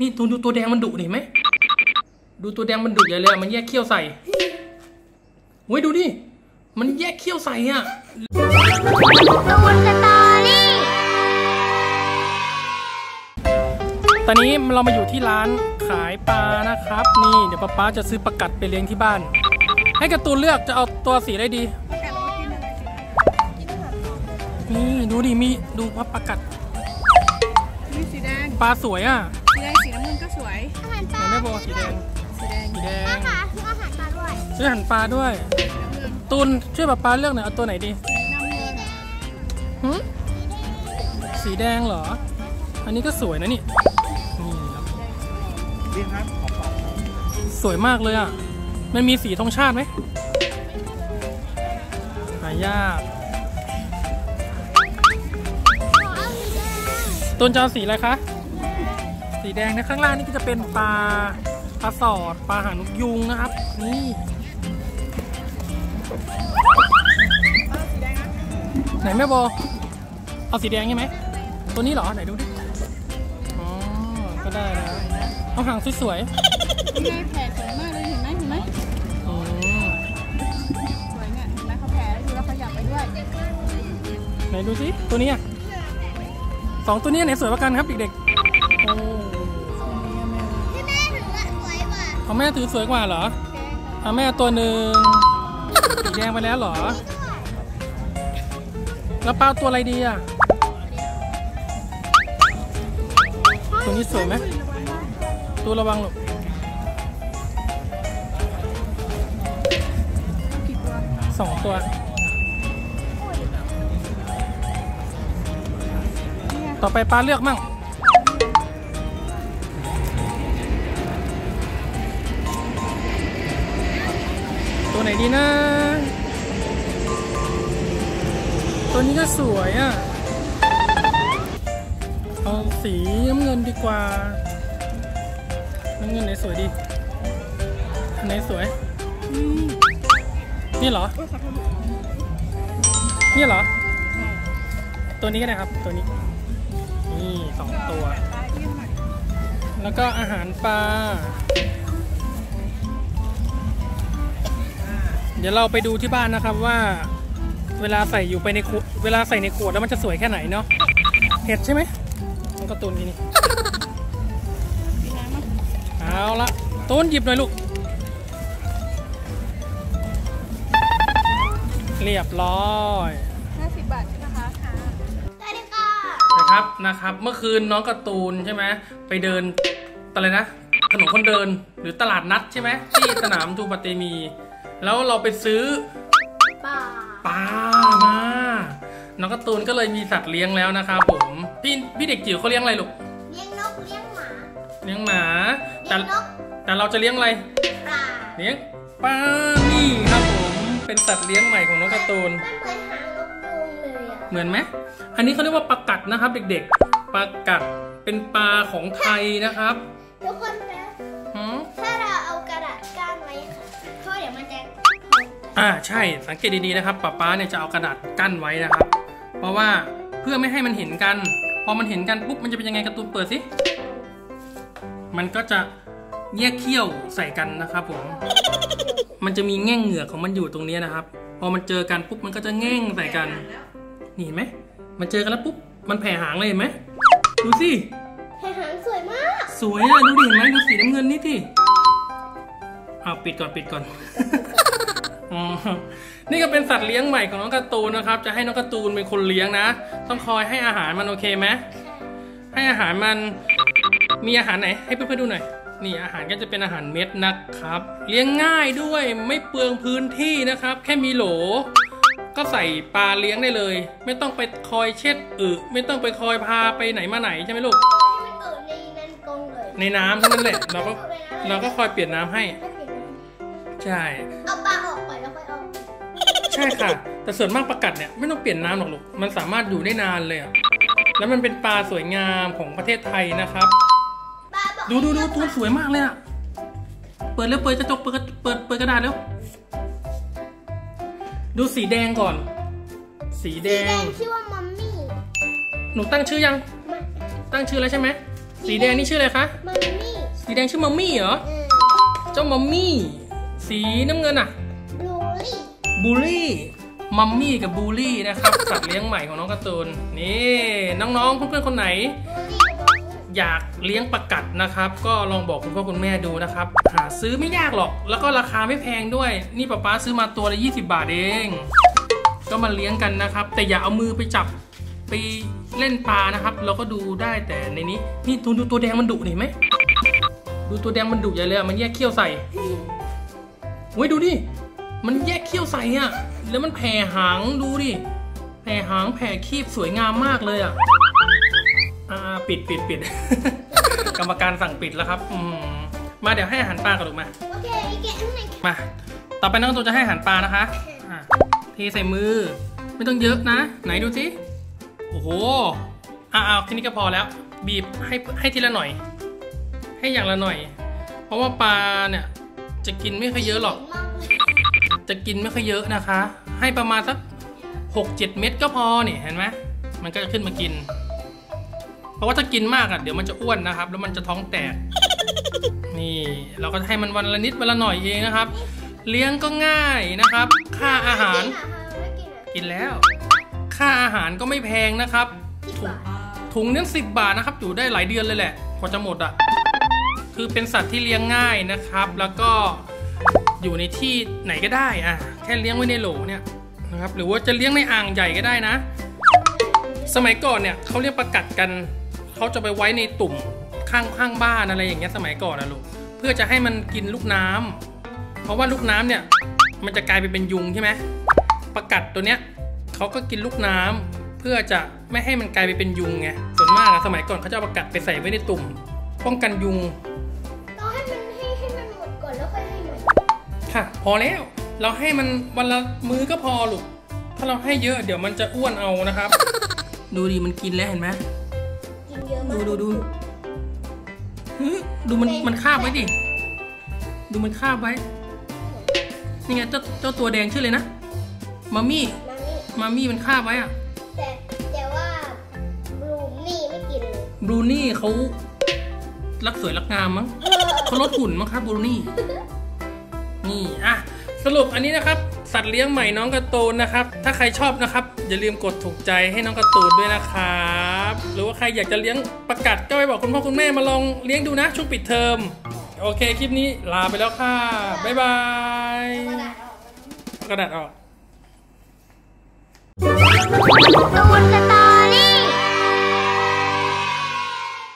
นี่ตูนดูตัวแดงมันดุเห็นไหม ดูตัวแดงมันดุใหญ่เลยอะมันแยกเขี้ยวใส่เฮ้ยดูดิ มันแยกเขี้ยวใส่อะตูนสตอรี่ตอนนี้เรามาอยู่ที่ร้านขายปลานะครับ นี่เดี๋ยวป๊าป๊าจะซื้อปลากัดไปเลี้ยงที่บ้าน ให้การ์ตูนเลือกจะเอาตัวสีอะไรดี นี่ดูดิมีดูว่าปลากัดนี่สีแดงปลาสวยอะ สีแดงสีน้ำเงินก็สวยอาหารปลาเห็นไหมโบสีแดงสีแดงสีแดป้างค่ะซื้ออาหารปลาด้วยซื้อหันปลาด้วยตูนช่วยป๊าป๊าเลือกหน่อยเอาตัวไหนดีสีน้ำเงินหึสีแดงเหรอ อันนี้ก็สวยนะนี่นี่ครับสวยมากเลยอะ มันมีสีธงชาติไหมหายากขอเอาสีแดงตูนจะเอาสีอะไรคะ สีแดงนะข้างล่างนี่ก็จะเป็นปลาปลาสอดปลาหางนกยุงนะครับ นี่ไหนแม่โบเอาสีแดงใช่ไหมตัวนี้เหรอไหนดูดิอ๋อก็ได้นะเอาหางสวยนี่ไงแผลสวยมากเลยเห็นไหมเห็นไหมๆอืมสวยเนี่ยเห็นไหมเขาแผลดูแล้วเขาอยากไปด้วยไหนดูสิตัวนี้อะสองตัวนี้ไหนสวยกว่ากันครับเด็กๆโอ้ กว่าเอาแม่ถือสวยกว่าเหรอเอาแม่เอาตัวหนึ่งสีแดงไปแล้วเหรอ แล้วเป้าตัวอะไรดีอะ ตัวนี้สวยไหมตัวระวังลูกกี่ตัวสองตัว ต่อไปปลาเลือกมั่ง ไหนดีนะ ตัวนี้ก็สวยอะ เอาสีน้ำเงินดีกว่า น้ำเงินไหนสวยดีอันไหนสวย นี่เหรอ นี่เหรอ ตัวนี้ก็ได้ครับ ตัวนี้ นี่สองตัว แล้วก็อาหารปลา ดี๋ยวเราไปดูที่บ้านนะครับว่า เวลาใส่อยู่ไปในขวดเวลาใส่ในขวดแล้วมันจะสวยแค่ไหนเนาะเห็ดใช่ไหมมันก็ตูนที่นี่สีน้ำมั้งเอาละตูนหยิบหน่อยลูก เรียบร้อยห้าสิบบาทใช่ไหมคะค่ะสวัสดีค่ะนะครับนะครับ เมื่อคืนน้องการ์ตูนใช่ไหมไปเดินอะไรนะถนนคนเดินหรือตลาดนัดใช่ไหมที่สนามทูปาเตมี แล้วเราไปซื้อปลาปลามาน้องการ์ตูนก็เลยมีสัตว์เลี้ยงแล้วนะครับผมพี่พี่เด็กจิ๋วเขาเลี้ยงอะไรลูกเลี้ยงนกเลี้ยงหมาเลี้ยงหมาแต่เลี้ยงนกแต่เราจะเลี้ยงอะไรปลาเลี้ยงปลานี่ครับผมเป็นสัตว์เลี้ยงใหม่ของน้องการ์ตูนมันเหมือนหางนกยูงเลยอะเหมือนไหมอันนี้เขาเรียกว่าปลากัดนะครับ เด็กๆปลากัดเป็นปลาของไทยนะครับทุกคน องอ่าใช่สังเกตดีๆนะครับป๊าป๊าเนี่ยจะเอากระดาษกั้นไว้นะครับ เพราะว่าเพื่อไม่ให้มันเห็นกัน พอมันเห็นกันปุ๊บมันจะเป็นยังไงการ์ตูนเปิดสิมันก็จะแยกเขี้ยวใส่กันนะครับผมมันจะมีแง่งเหงือกของมันอยู่ตรงนี้นะครับ พอมันเจอกันปุ๊บมันก็จะแง่งใส่กันนี่เห็นไหมมันเจอกันแล้วปุ๊บมันแผ่หางเลยเห็นไหมดูสิให้หางสวยมาก สวยอะดูดิเห็นไหมดูสีน้ำเงินนี่ที่อ้าวปิดก่อนปิดก่อน อ๋อ นี่ก็เป็นสัตว์เลี้ยงใหม่ของน้องการ์ตูนนะครับ จะให้น้องการ์ตูนเป็นคนเลี้ยงนะ ต้องคอยให้อาหารมันโอเคไหมให้อาหารมัน มีอาหารไหน ให้เพื่อนๆดูหน่อย นี่อาหารก็จะเป็นอาหารเม็ดนะครับ เลี้ยงง่ายด้วย ไม่เปลืองพื้นที่นะครับ แค่มีโหล ก็ใส่ปลาเลี้ยงได้เลย ไม่ต้องไปคอยเช็ดอึ ไม่ต้องไปคอยพาไปไหนมาไหนใช่ไหมลูกให้มันเกิดในนั้นกรงเลยในน้ำเท่านั้นแหละ เราก็เราก็คอยเปลี่ยนน้ำให้ไม่เปลี่ยนนะใช่ ช่ค่ะ แต่ส่วนมากประกัดเนี่ยไม่ต้องเปลี่ยนน้ำหรอกลูก มันสามารถอยู่ได้นานเลยอะแล้วมันเป็นปลาสวยงามของประเทศไทยนะครับปลาบอกดูดูดูตัวสวยมากเลยอะเปิดแล้วเปิดกระจกเปิดกระเปิดเปิดกระดาษแล้วดูสีแดงก่อน สีแดสีแดงงชื่อว่ามัมมี่หนูตั้งชื่อยังมาตั้งชื่อแล้วใช่ไหมใสีแดงนี่ชื่ออะไรคะมันนี่สีแดงชื่อมัมมี่เหรอเออเจ้ามัมมี่ สีน้ำเงินอะบลูลี่ บูลลี่มัมมี่กับบูลลี่นะครับ สัตว์เลี้ยงใหม่ของน้องการ์ตูนนี่น้องๆเพื่อนๆคนไหนบลูลี่กับบลูลี่อยากเลี้ยงประกัดนะครับ ก็ลองบอกคุณพ่อคุณแม่ดูนะครับ หาซื้อไม่ยากหรอก แล้วก็ราคาไม่แพงด้วย นี่ป๊าป๊าซื้อมาตัวละ20 บาทเอง ก็มาเลี้ยงกันนะครับ แต่อย่าเอามือไปจับไปเล่นปลานะครับ เราก็ดูได้แต่ในนี้นี่ดูดูตัวแดงมันดุเห็นไหมดูตัวแดงมันดุใหญ่เลยอะมันแยกเขี้ยวใส่เว้ยดูดิ มันแยกเขี้ยวใส่อะแล้วมันแผ่หางดูดิ แผ่หางแผ่คีบสวยงามมากเลยอะอ่าปิดปิดปิด กรรมการสั่งปิดแล้วครับ อืม มาเดี๋ยวให้อาหารปลากันลูกมา โอเคแกะข้างในค่ะมา ต่อไปน้องตัวจะให้อาหารปลานะคะอะเทใส่มือ ไม่ต้องเยอะนะ ไหนดูสิ โอ้โห อะเอาแค่นี้ก็พอแล้ว บีบให้ให้ทีละหน่อย ให้อย่างละหน่อย เพราะว่าปลาเนี่ย จะกินไม่ค่อยเยอะหรอกมากเลย จะกินไม่ค่อยเยอะนะคะ ให้ประมาณสักหกเจ็ดเม็ดก็พอนี่เห็นไหมมันก็จะขึ้นมากิน เพราะว่าถ้ากินมากอะเดี๋ยวมันจะอ้วนนะครับ แล้วมันจะท้องแตก นี่เราก็ให้มันวันละนิดวันละหน่อยเองนะครับ เลี้ยงก็ง่ายนะครับ ค่าอาหารกินแล้ว ค่าอาหารก็ไม่แพงนะครับสิบบาทถุงนึงสิบบาทนะครับ อยู่ได้หลายเดือนเลยแหละกว่าจะหมดอะคือเป็นสัตว์ที่เลี้ยงง่ายนะครับ แล้วก็ อยู่ในที่ไหนก็ได้อะแค่เลี้ยงไว้ในโหลเนี่ยนะครับหรือว่าจะเลี้ยงในอ่างใหญ่ก็ได้นะ สมัยก่อนเนี่ยเขาเรียกประกัดกันเขาจะไปไว้ในตุ่มข้างข้างบ้านอะไรอย่างเงี้ยสมัยก่อนนะลูกเพื่อจะให้มันกินลูกน้ำเพราะว่าลูกน้ำเนี่ยมันจะกลายไปเป็นยุงใช่ไหมประกัดตัวเนี้ยเขาก็กินลูกน้ำเพื่อจะไม่ให้มันกลายไปเป็นยุงไงส่วนมากอะสมัยก่อนเขาจะเอาประกัดไปใส่ไว้ในตุ่ม ป้องกันยุง ค่ะ พอแล้ว เราให้มันวันละมือก็พอลูก ถ้าเราให้เยอะเดี๋ยวมันจะอ้วนเอานะครับ ดูดิมันกินแล้วเห็นไหมกินเยอะมากดูดูดูเฮ้ยดูมันมันคาบไว้ดิ ดูมันคาบไว้ นี่ไงเจ้าเจ้าตัวแดงชื่อเลยนะมามี่มานี่มามี่มันคาบไว้อะแต่แต่ว่าบลูนี่ไม่กินเลยบรูนี่เขารักสวยรักงามมั้งเขาลดหุ่นมั้งครับบรูนี่ นี่อะสรุปอันนี้นะครับ สัตว์เลี้ยงใหม่น้องกร์ตูนนะครับ ถ้าใครชอบนะครับ อย่าลืมกดถูกใจให้น้องกร์ตูนด้วยนะครับ หรือว่าใครอยากจะเลี้ยงประกัดก็ไปบอกคุณพ่อคุณแม่มาลองเลี้ยงดูนะช่วงปิดเทอมโอเคคลิปนี้ลาไปแล้วค่ะบ๊ายบายกระดาษออก